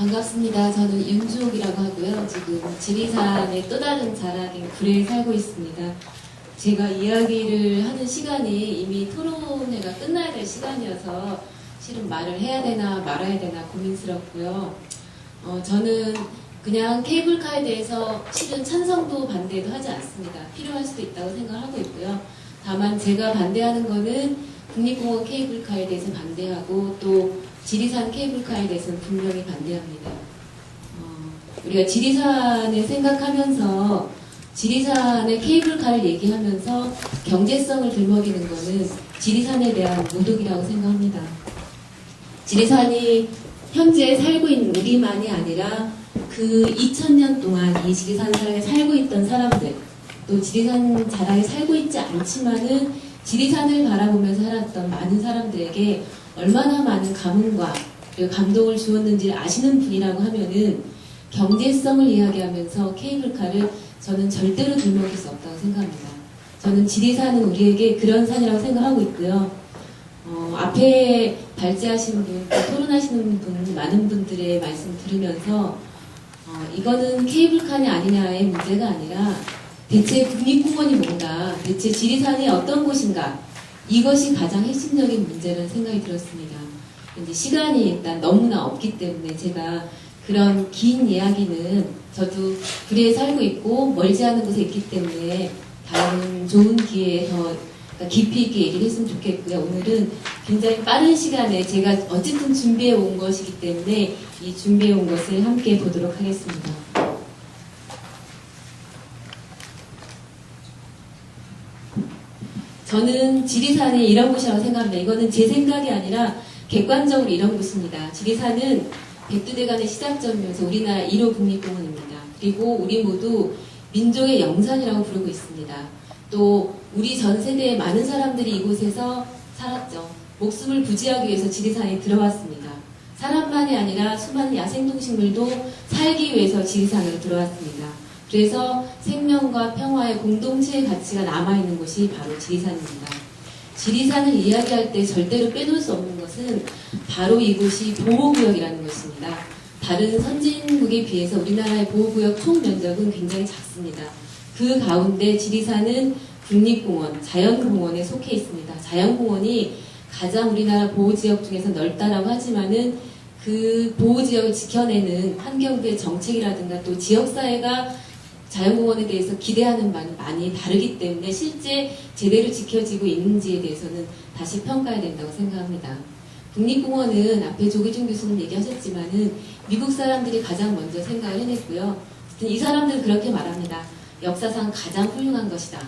반갑습니다. 저는 윤주옥이라고 하고요. 지금 지리산의 또 다른 자락인 구례에 살고 있습니다. 제가 이야기를 하는 시간이 이미 토론회가 끝나야 될 시간이어서 실은 말을 해야 되나 말아야 되나 고민스럽고요. 어, 저는 그냥 케이블카에 대해서 실은 찬성도 반대도 하지 않습니다. 필요할 수도 있다고 생각하고 있고요. 다만 제가 반대하는 거는 국립공원 케이블카에 대해서 반대하고 또 지리산 케이블카에 대해서는 분명히 반대합니다. 어, 우리가 지리산을 생각하면서 지리산의 케이블카를 얘기하면서 경제성을 들먹이는 것은 지리산에 대한 모독이라고 생각합니다. 지리산이 현재 살고 있는 우리만이 아니라 그 2000년 동안 이 지리산 자락에 살고 있던 사람들, 또 지리산 자락에 살고 있지 않지만은 지리산을 바라보면서 살았던 많은 사람들에게 얼마나 많은 감흥과 그리고 감동을 주었는지를 아시는 분이라고 하면은 경제성을 이야기하면서 케이블카를 저는 절대로 들먹일 수 없다고 생각합니다. 저는 지리산은 우리에게 그런 산이라고 생각하고 있고요. 어, 앞에 발제하신 분, 또 토론하시는 분, 많은 분들의 말씀 들으면서 어, 이거는 케이블카냐 아니냐의 문제가 아니라 대체 국립공원이 뭔가, 대체 지리산이 어떤 곳인가, 이것이 가장 핵심적인 문제라는 생각이 들었습니다. 이제 시간이 일단 너무나 없기 때문에 제가 그런 긴 이야기는 저도 구리에 살고 있고 멀지 않은 곳에 있기 때문에 다른 좋은 기회에 더 그러니까 깊이 있게 얘기를 했으면 좋겠고요. 오늘은 굉장히 빠른 시간에 제가 어쨌든 준비해 온 것이기 때문에 이 준비해 온 것을 함께 보도록 하겠습니다. 저는 지리산이 이런 곳이라고 생각합니다. 이거는 제 생각이 아니라 객관적으로 이런 곳입니다. 지리산은 백두대간의 시작점이면서 우리나라 1호 국립공원입니다. 그리고 우리 모두 민족의 영산이라고 부르고 있습니다. 또 우리 전 세대의 많은 사람들이 이곳에서 살았죠. 목숨을 부지하기 위해서 지리산에 들어왔습니다. 사람만이 아니라 수많은 야생동식물도 살기 위해서 지리산으로 들어왔습니다. 그래서 생명과 평화의 공동체의 가치가 남아있는 곳이 바로 지리산입니다. 지리산을 이야기할 때 절대로 빼놓을 수 없는 것은 바로 이곳이 보호구역이라는 것입니다. 다른 선진국에 비해서 우리나라의 보호구역 총 면적은 굉장히 작습니다. 그 가운데 지리산은 국립공원, 자연공원에 속해 있습니다. 자연공원이 가장 우리나라 보호지역 중에서 넓다라고 하지만은 그 보호지역을 지켜내는 환경부의 정책이라든가 또 지역사회가 자연공원에 대해서 기대하는 바는 많이 다르기 때문에 실제 제대로 지켜지고 있는지에 대해서는 다시 평가해야 된다고 생각합니다. 국립공원은 앞에 조기준 교수님 얘기하셨지만은 미국 사람들이 가장 먼저 생각을 해냈고요. 이 사람들은 그렇게 말합니다. 역사상 가장 훌륭한 것이다.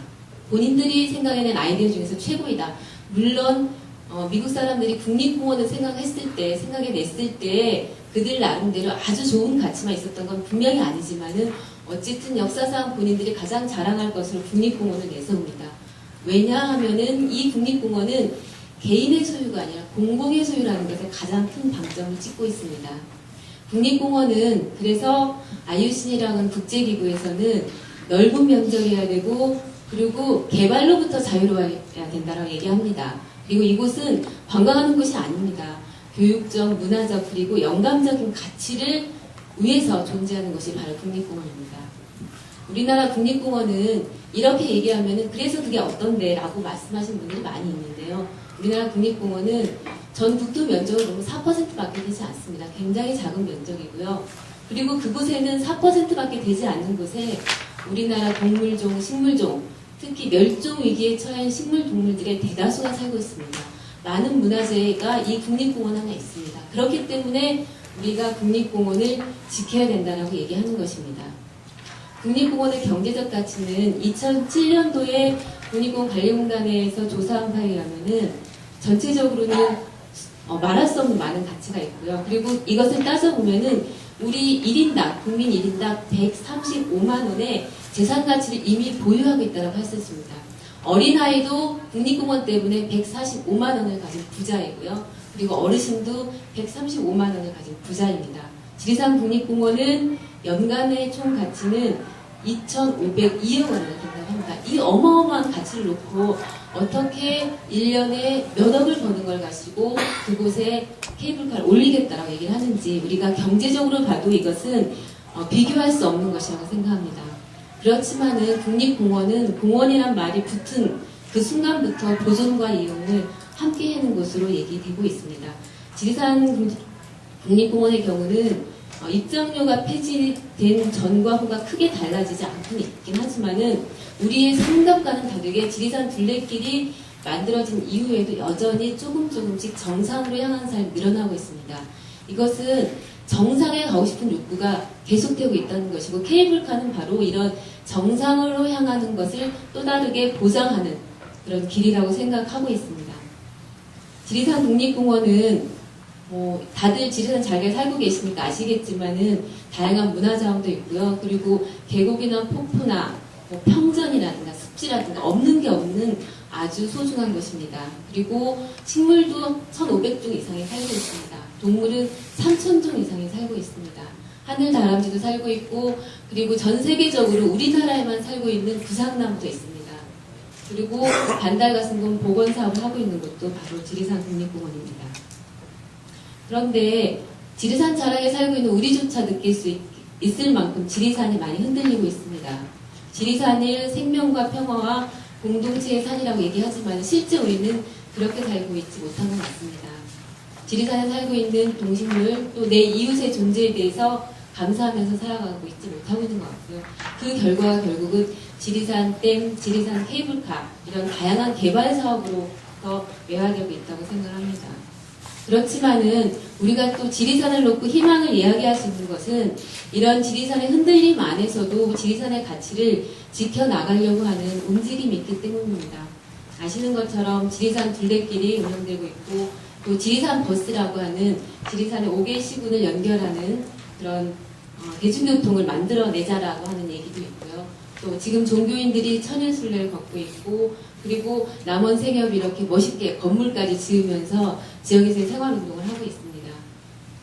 본인들이 생각해낸 아이디어 중에서 최고이다. 물론 어, 미국 사람들이 국립공원을 생각했을 때, 생각해냈을 때 그들 나름대로 아주 좋은 가치만 있었던 건 분명히 아니지만은 어쨌든 역사상 본인들이 가장 자랑할 것으로 국립공원을 내세웁니다. 왜냐하면은 이 국립공원은 개인의 소유가 아니라 공공의 소유라는 것에 가장 큰 방점을 찍고 있습니다. 국립공원은 그래서 IUCN이라는 국제기구에서는 넓은 면적이어야 되고 그리고 개발로부터 자유로워야 된다고 얘기합니다. 그리고 이곳은 관광하는 곳이 아닙니다. 교육적, 문화적 그리고 영감적인 가치를 위해서 존재하는 것이 바로 국립공원입니다. 우리나라 국립공원은 이렇게 얘기하면은 그래서 그게 어떤데 라고 말씀하시는 분들이 많이 있는데요. 우리나라 국립공원은 전 국토 면적으로 4%밖에 되지 않습니다. 굉장히 작은 면적이고요. 그리고 그곳에는 4%밖에 되지 않는 곳에 우리나라 동물종, 식물종, 특히 멸종 위기에 처한 식물 동물들의 대다수가 살고 있습니다. 많은 문화재가 이 국립공원 안에 있습니다. 그렇기 때문에 우리가 국립공원을 지켜야 된다라고 얘기하는 것입니다. 국립공원의 경제적 가치는 2007년도에 국립공원 관리공단에서 조사한 바에 의하면은 전체적으로는 어, 말할 수 없는 많은 가치가 있고요. 그리고 이것을 따져보면은 우리 1인당, 국민 1인당 135만 원의 재산 가치를 이미 보유하고 있다고 할 수 있습니다. 어린아이도 국립공원 때문에 145만 원을 가진 부자이고요. 그리고 어르신도 135만 원을 가진 부자입니다. 지리산 국립공원은 연간의 총 가치는 2,502억 원이나 된다고 합니다. 이 어마어마한 가치를 놓고 어떻게 1년에 몇 억을 버는 걸 가지고 그곳에 케이블카를 올리겠다라고 얘기를 하는지 우리가 경제적으로 봐도 이것은 어, 비교할 수 없는 것이라고 생각합니다. 그렇지만은 국립공원은 공원이란 말이 붙은 그 순간부터 보존과 이용을 함께 하는 곳으로 얘기되고 있습니다. 지리산 국- 국립공원의 경우는 어, 입장료가 폐지된 전과 후가 크게 달라지지 않고 있긴 하지만은 우리의 생각과는 다르게 지리산 둘레길이 만들어진 이후에도 여전히 조금 조금씩 정상으로 향하는 사람이 늘어나고 있습니다. 이것은 정상에 가고 싶은 욕구가 계속되고 있다는 것이고 케이블카는 바로 이런 정상으로 향하는 것을 또 다르게 보장하는 그런 길이라고 생각하고 있습니다. 지리산 국립공원은 뭐 다들 지리산 잘 살고 계시니까 아시겠지만은 다양한 문화자원도 있고요. 그리고 계곡이나 폭포나 뭐 평전이라든가 습지라든가 없는 게 없는 아주 소중한 것입니다. 그리고 식물도 1,500종 이상이 살고 있습니다. 동물은 3,000종 이상이 살고 있습니다. 하늘 다람쥐도 살고 있고 그리고 전 세계적으로 우리나라에만 살고 있는 구상나무도 있습니다. 그리고 반달가슴곰 복원 사업을 하고 있는 곳도 바로 지리산 국립공원입니다. 그런데 지리산 자락에 살고 있는 우리조차 느낄 수 있, 있을 만큼 지리산이 많이 흔들리고 있습니다. 지리산을 생명과 평화와 공동체의 산이라고 얘기하지만 실제 우리는 그렇게 살고 있지 못한 것 같습니다. 지리산에 살고 있는 동식물 또 내 이웃의 존재에 대해서 감사하면서 살아가고 있지 못하고 있는 것 같고요. 그 결과가 결국은 지리산 댐, 지리산 케이블카 이런 다양한 개발 사업으로 더 외화되고 있다고 생각합니다. 그렇지만은 우리가 또 지리산을 놓고 희망을 이야기할 수 있는 것은 이런 지리산의 흔들림 안에서도 지리산의 가치를 지켜나가려고 하는 움직임이 있기 때문입니다. 아시는 것처럼 지리산 둘레길이 운영되고 있고 또 지리산 버스라고 하는 지리산의 5개 시군을 연결하는 그런 어, 대중교통을 만들어내자라고 하는 얘기도 있고요. 또 지금 종교인들이 천연순례를 걷고 있고 그리고 남원 생협이 이렇게 멋있게 건물까지 지으면서 지역에서의 생활운동을 하고 있습니다.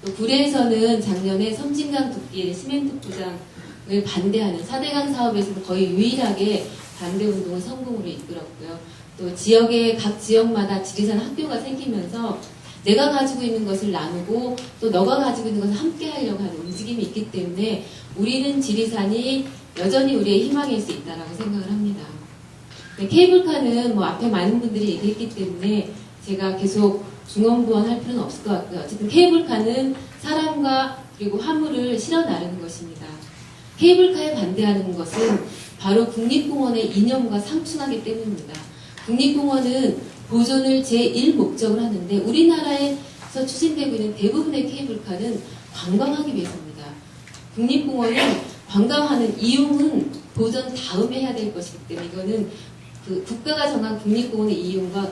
또 구례에서는 작년에 섬진강 숲길 시멘트 포장을 반대하는 4대강 사업에서는 거의 유일하게 반대 운동을 성공으로 이끌었고요. 또 지역의 각 지역마다 지리산 학교가 생기면서 내가 가지고 있는 것을 나누고 또 너가 가지고 있는 것을 함께 하려고 하는 움직임이 있기 때문에 우리는 지리산이 여전히 우리의 희망일 수 있다라고 생각을 합니다. 네, 케이블카는 뭐 앞에 많은 분들이 얘기했기 때문에 제가 계속 중원부원할 필요는 없을 것 같고요. 어쨌든 케이블카는 사람과 그리고 화물을 실어 나르는 것입니다. 케이블카에 반대하는 것은 바로 국립공원의 이념과 상충하기 때문입니다. 국립공원은 보존을 제1 목적으로 하는데 우리나라에서 추진되고 있는 대부분의 케이블카는 관광하기 위해서입니다. 국립공원은 관광하는 이용은 보존 다음에 해야 될 것이기 때문에 이거는 그 국가가 정한 국립공원의 이용과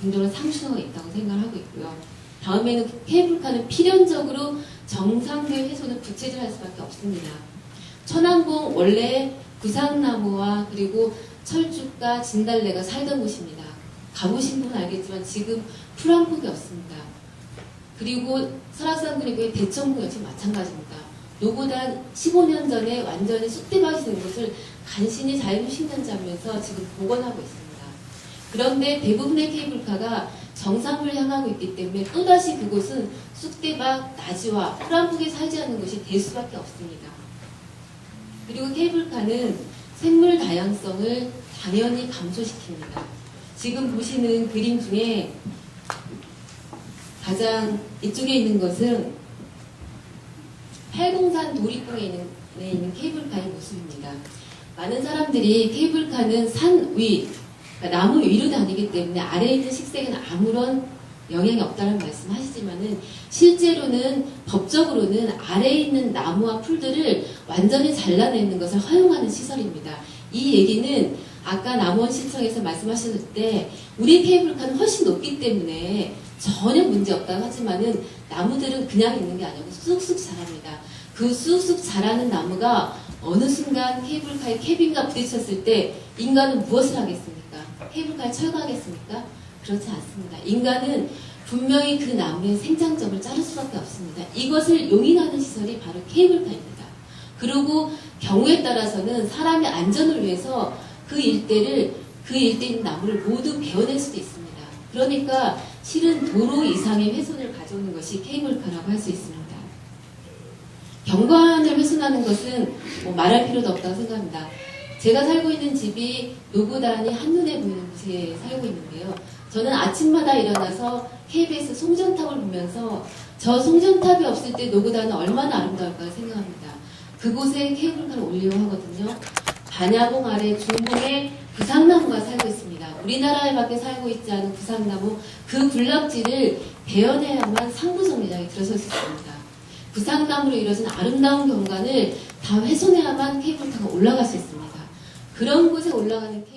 굉장히 상충하고 있다고 생각하고 있고요. 다음에는 케이블카는 필연적으로 정상교의 훼손을 부채질할 수밖에 없습니다. 천왕봉 원래 구상나무와 그리고 철쭉과 진달래가 살던 곳입니다. 가보신 분은 알겠지만 지금 풀 한 폭이 없습니다. 그리고 설악산 그리고의 대청봉 역시 마찬가지입니다. 노보다 15년 전에 완전히 쑥대밭이 된 곳을 간신히 자유식년자면서 지금 복원하고 있습니다. 그런데 대부분의 케이블카가 정상을 향하고 있기 때문에 또다시 그곳은 쑥대밭, 나지와 풀한폭에 살지 않는 곳이 될 수밖에 없습니다. 그리고 케이블카는 생물 다양성을 당연히 감소시킵니다. 지금 보시는 그림 중에 가장 이쪽에 있는 것은 팔공산 도립봉에 있는, 에 있는 케이블카의 모습입니다. 많은 사람들이 케이블카는 산 위, 그러니까 나무 위로 다니기 때문에 아래에 있는 식생에는 아무런 영향이 없다는 말씀 하시지만은 실제로는 법적으로는 아래에 있는 나무와 풀들을 완전히 잘라내는 것을 허용하는 시설입니다. 이 얘기는 아까 남원 시청에서 말씀하셨을 때 우리 케이블카는 훨씬 높기 때문에 전혀 문제 없다고 하지만은 나무들은 그냥 있는 게 아니고 쑥쑥 자랍니다. 그 쑥쑥 자라는 나무가 어느 순간 케이블카의 캐빈과 부딪혔을 때 인간은 무엇을 하겠습니까? 케이블카에 철거하겠습니까? 그렇지 않습니다. 인간은 분명히 그 나무의 생장점을 자를 수밖에 없습니다. 이것을 용인하는 시설이 바로 케이블카입니다. 그리고 경우에 따라서는 사람의 안전을 위해서 그 일대를 그 일대 있는 나무를 모두 베어낼 수도 있습니다. 그러니까 실은 도로 이상의 훼손을 가져오는 것이 케이블카라고 할 수 있습니다. 경관을 훼손하는 것은 뭐 말할 필요도 없다고 생각합니다. 제가 살고 있는 집이 노고단이 한눈에 보이는 곳에 살고 있는데요. 저는 아침마다 일어나서 KBS 송전탑을 보면서 저 송전탑이 없을 때 노고단은 얼마나 아름다울까 생각합니다. 그곳에 케이블카를 올리려 하거든요. 반야봉 아래 중봉에 부상나무가 살고 있습니다. 우리나라에 밖에 살고 있지 않은 부상나무 그 군락지를 베어내야만 상부성 매장에 들어설 수 있습니다. 부상나무로 이루어진 아름다운 경관을 다 훼손해야만 케이블카가 올라갈 수 있습니다. 그런 곳에 올라가는 케이블카